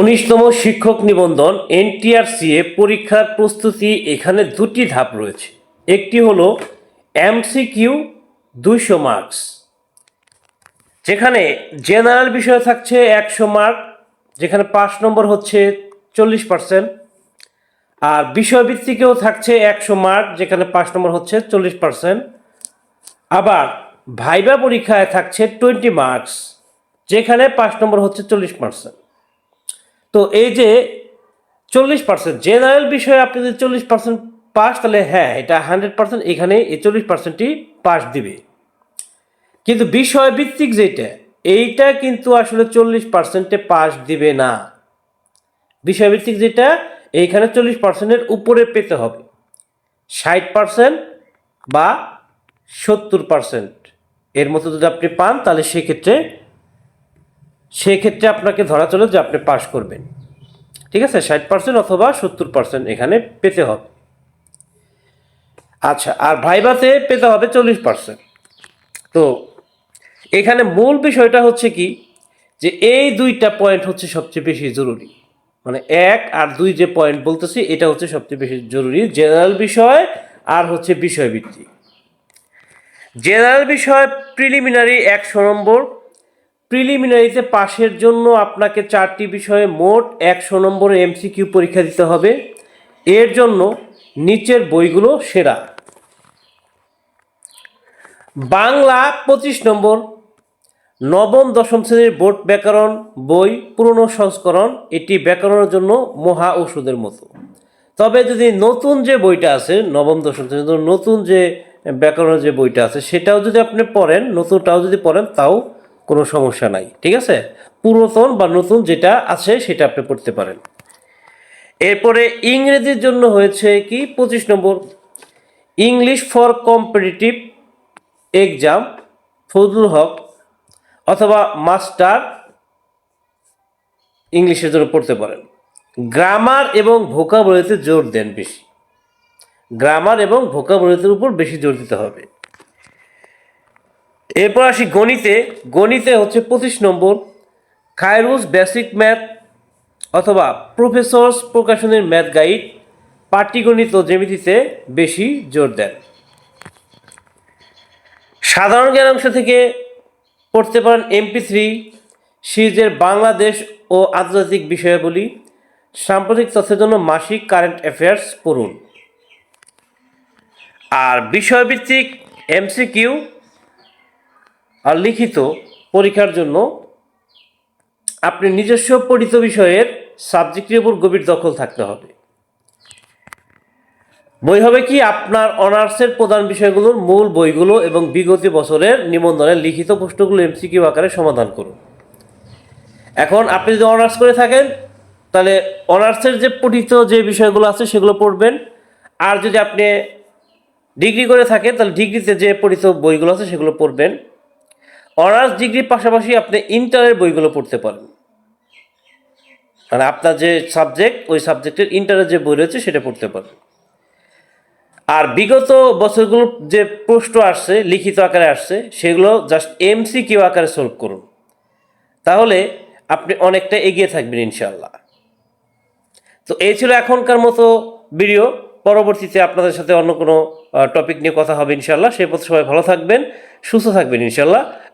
উনিশতম শিক্ষক নিবন্ধন এনটিআরসিএ পরীক্ষার প্রস্তুতি এখানে দুটি ধাপ রয়েছে। একটি হলো এমসিকিউ দুইশো মার্কস, যেখানে জেনারেল বিষয় থাকছে একশো মার্ক, যেখানে পাঁচ নম্বর হচ্ছে চল্লিশ পার্সেন্ট, আর বিষয়ভিত্তিকেও থাকছে একশো মার্ক, যেখানে পাঁচ নম্বর হচ্ছে চল্লিশ পার্সেন্ট। আবার ভাইবা পরীক্ষায় থাকছে টোয়েন্টি মার্কস, যেখানে পাঁচ নম্বর হচ্ছে চল্লিশ পার্সেন্ট। তো এই যে চল্লিশ পার্সেন্ট জেনারেল বিষয়ে আপনি যদি চল্লিশ পার্সেন্ট পাস, তাহলে হ্যাঁ এটা হান্ড্রেড পার্সেন্ট এখানে এই চল্লিশ পার্সেন্টই পাস দিবে। কিন্তু বিষয়ভিত্তিক যেটা, এইটা কিন্তু আসলে চল্লিশ পার্সেন্টে পাস দিবে না। বিষয়ভিত্তিক যেটা, এইখানে চল্লিশ পার্সেন্টের উপরে পেতে হবে। ষাট পার্সেন্ট বা সত্তর পার্সেন্ট এর মতো যদি আপনি পান, তাহলে সেক্ষেত্রে সেক্ষেত্রে আপনাকে ধরা চলে যে আপনি পাস করবেন। ঠিক আছে, ষাট পার্সেন্ট অথবা সত্তর পার্সেন্ট এখানে পেতে হবে। আচ্ছা আর ভাইভাতে পেতে হবে চল্লিশ পার্সেন্ট তো এখানে মূল বিষয়টা হচ্ছে কি, যে এই দুইটা পয়েন্ট হচ্ছে সবচেয়ে বেশি জরুরি। মানে এক আর দুই যে পয়েন্ট বলতেছি, এটা হচ্ছে সবচেয়ে বেশি জরুরি। জেনারেল বিষয় আর হচ্ছে বিষয়ভিত্তিক। জেনারেল বিষয় প্রিলিমিনারি একশো নম্বর। প্রিলিমিনারিতে পাশের জন্য আপনাকে চারটি বিষয়ে মোট একশো নম্বরের এমসিকিউ পরীক্ষা দিতে হবে। এর জন্য নিচের বইগুলো সেরা। বাংলা পঁচিশ নম্বর, নবম, দশম শ্রেণির বোর্ড ব্যাকরণ বই, পুরনো সংস্করণ, এটি ব্যাকরণের জন্য মহা ঔষধের মতো। তবে যদি নতুন যে বইটা আছে, নবম, দশম শ্রেণির নতুন যে ব্যাকরণের যে বইটা আছে, সেটাও যদি আপনি পড়েন, নতুনটাও যদি পড়েন, তাও কোনো সমস্যা নাই, ঠিক আছে? পুরাতন বা নতুন যেটা আছে সেটা আপনি পড়তে পারেন। এরপরে ইংরেজির জন্য হয়েছে কি? পঁচিশ নম্বর। English for competitive exam, Fazlul Haque অথবা মাস্টার ইংলিশের জন্য পড়তে পারেন। গ্রামার এবং ভোকাবলিতে জোর দেন বেশি। গ্রামার এবং ভোকাবলিতের উপর বেশি জোর দিতে হবে। এরপর আসি গণিতে। গণিতে হচ্ছে পঁচিশ নম্বর। খায়রুস বেসিক ম্যাথ অথবা প্রফেসর্স প্রকাশনের ম্যাথ গাইড পাটিগণিত ও জ্যামিতিতে বেশি জোর দেন। সাধারণ জ্ঞান অংশ থেকে পড়তে পারেন এমপি থ্রি সিরিজের বাংলাদেশ ও আন্তর্জাতিক বিষয়াবলী। সাম্প্রতিক তথ্যের জন্য মাসিক কারেন্ট অ্যাফেয়ার্স পড়ুন। আর বিষয়ভিত্তিক এমসিকিউ আর লিখিত পরীক্ষার জন্য আপনি নিজস্ব পঠিত বিষয়ের সাবজেক্টের উপর গভীর দখল থাকতে হবে। বই হবে কি আপনার অনার্সের প্রধান বিষয়গুলোর মূল বইগুলো এবং বিগত বছরের নিবন্ধনের লিখিত প্রশ্নগুলো এমসিকিউ আকারে সমাধান করুন। এখন আপনি যদি অনার্স করে থাকেন, তাহলে অনার্সের যে পঠিত যে বিষয়গুলো আছে সেগুলো পড়বেন। আর যদি আপনি ডিগ্রি করে থাকেন, তাহলে ডিগ্রিতে যে পঠিত বইগুলো আছে সেগুলো পড়বেন। অনার্স ডিগ্রির পাশাপাশি আপনি ইন্টারের বইগুলো পড়তে পারেন। মানে আপনার যে সাবজেক্ট, ওই সাবজেক্টের ইন্টারের যে বই রয়েছে সেটা পড়তে পারেন। আর বিগত বছরগুলোর যে প্রশ্ন আসছে, লিখিত আকারে আসছে, সেগুলো জাস্ট এমসি কিউ আকারে সলভ করুন। তাহলে আপনি অনেকটা এগিয়ে থাকবেন ইনশাল্লাহ তো এই ছিল এখনকার মতো ভিডিও। পরবর্তীতে আপনাদের সাথে অন্য কোনো টপিক নিয়ে কথা হবে ইনশাল্লাহ সেই পথে সবাই ভালো থাকবেন, সুস্থ থাকবেন ইনশাল্লাহ